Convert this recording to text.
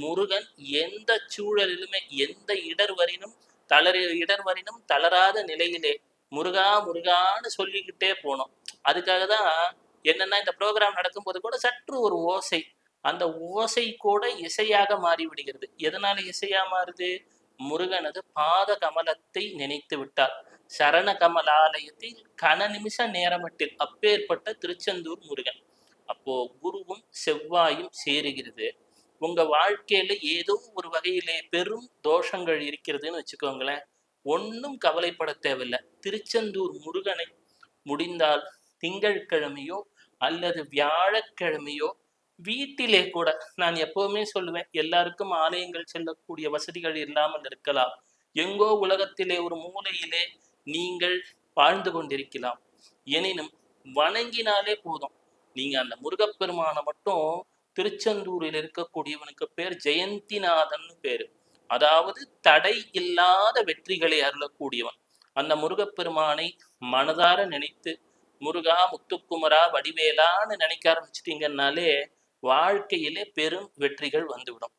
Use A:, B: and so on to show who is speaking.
A: முருகன் எந்த சூழலிலுமே எந்த இடர் வரினும் தளர் இடர் வரினும் தளராத நிலையிலே முருகா முருகான்னு சொல்லிக்கிட்டே போனோம். அதுக்காக தான் என்னன்னா இந்த ப்ரோக்ராம் நடக்கும்போது கூட சற்று ஒரு ஓசை. அந்த ஓசை கூட இசையாக மாறி விடுகிறது எதனால இசையா மாறுது? முருகனது பாத கமலத்தை நினைத்து விட்டார். சரண கமலாலயத்தில் கன நிமிஷ நேரமட்டில் அப்பேற்பட்ட திருச்செந்தூர் முருகன். அப்போ குருவும் செவ்வாயும் சேருகிறது. உங்க வாழ்க்கையில ஏதோ ஒரு வகையிலே பெரும் தோஷங்கள் இருக்கிறதுன்னு வச்சுக்கோங்களேன். ஒன்றும் கவலைப்பட தேவையில்லை. திருச்செந்தூர் முருகனை முடிந்தால் திங்கட்கிழமையோ அல்லது வியாழக்கிழமையோ வீட்டிலே கூட நான் எப்பவுமே சொல்லுவேன் எல்லாருக்கும் ஆலயங்கள் செல்லக்கூடிய வசதிகள் இல்லாமல் இருக்கலாம். எங்கோ உலகத்திலே ஒரு மூலையிலே நீங்கள் வாழ்ந்து கொண்டிருக்கலாம். எனினும் வணங்கினாலே போதும். நீங்க அந்த முருகப்பெருமானை மட்டும் திருச்செந்தூரில் இருக்கக்கூடியவனுக்கு பேர் ஜெயந்திநாதன் பேரு. அதாவது தடை இல்லாத வெற்றிகளை அருளக்கூடியவன். அந்த முருகப்பெருமானை மனதார நினைத்து முருகா முத்துக்குமரா வடிவேலான்னு நினைக்க ஆரம்பிச்சிட்டீங்கன்னாலே வாழ்க்கையிலே பெரும் வெற்றிகள் வந்துவிடும்.